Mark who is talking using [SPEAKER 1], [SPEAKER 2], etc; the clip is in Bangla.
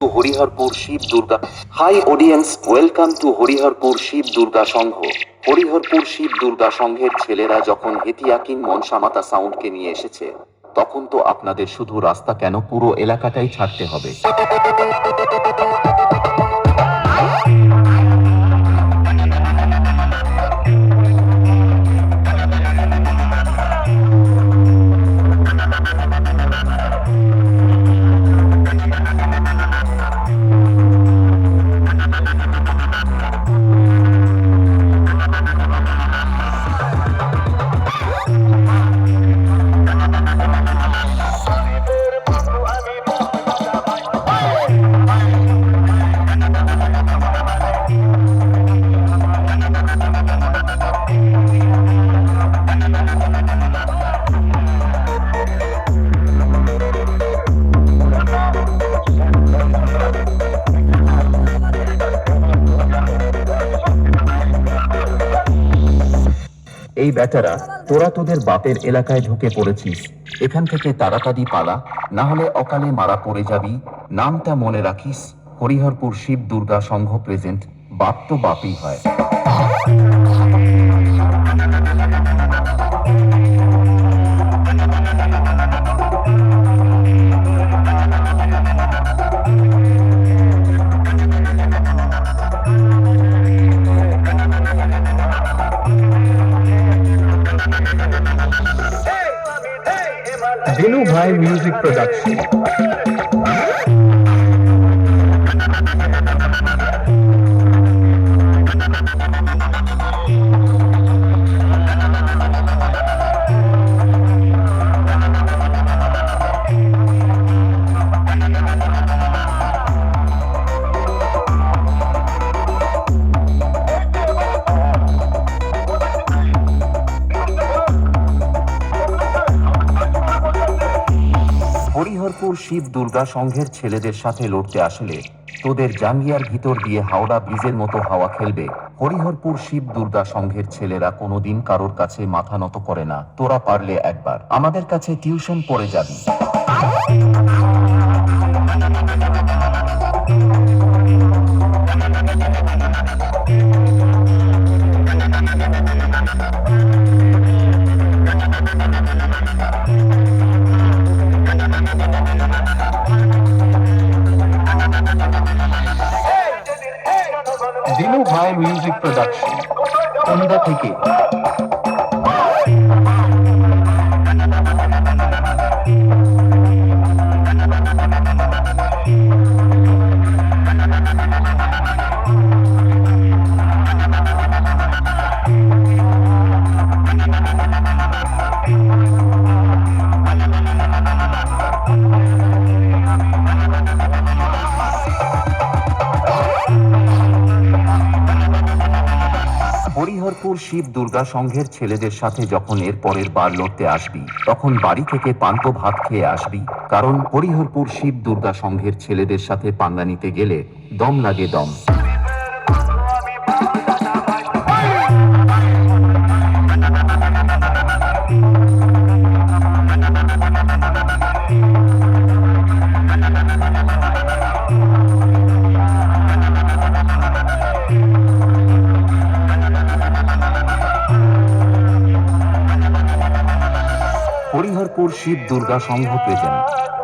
[SPEAKER 1] Hariharpur Shiv Durga hi audience welcome to Hariharpur Shiv Durga Sangha Hariharpur Shiv Durga সংঘের ছেলেরা যখন হেতিয়াকিন মনসামাতা সাউন্ডকে নিয়ে এসেছে, তখন তো আপনাদের শুধু রাস্তা কেন পুরো এলাকাটাই ছাড়তে হবে। এই বেটারা তোরা তোদের বাপের এলাকায় ঢুকে পড়েছিস। এখান থেকে তাড়াতাড়ি পালা, না হলে অকালে মারা পড়ে যাবি। নামটা মনে রাখিস, হরিহরপুর শিব দুর্গা সংঘ প্রেজেন্ট বাপ তো বাপই হয়।
[SPEAKER 2] दिनू भाई म्यूज़िक प्रोडक्शन
[SPEAKER 1] হরিহরপুর শিব দুর্গা সংঘের ছেলেদের সাথে লড়তে আসলে তোদের জাঙ্গিয়ার ভিতর দিয়ে হাওড়া ব্রিজের মতো হাওয়া খেলবে। হরিহরপুর শিব দুর্গা সংঘের ছেলেরা কোনোদিন কারোর কাছে মাথা নত করে না। তোরা পারলে একবার। আমাদের কাছে টিউশন পড়ে যাবি।
[SPEAKER 2] ভাই মিউজিক প্রোডাকশন সন্ধ্যা থেকে
[SPEAKER 1] হরিহরপুর শিব দুর্গা সংঘের ছেলেদের সাথে যখন এর পরের বার লড়তে আসবি, তখন বাড়ি থেকে পান্ত ভাত খেয়ে আসবি। কারণ হরিহরপুর শিব দুর্গা সংঘের ছেলেদের সাথে পাঙ্গা নিতে গেলে দম লাগে দম। হরিহরপুর শিব দুর্গা সংঘ প্রেজেন্ট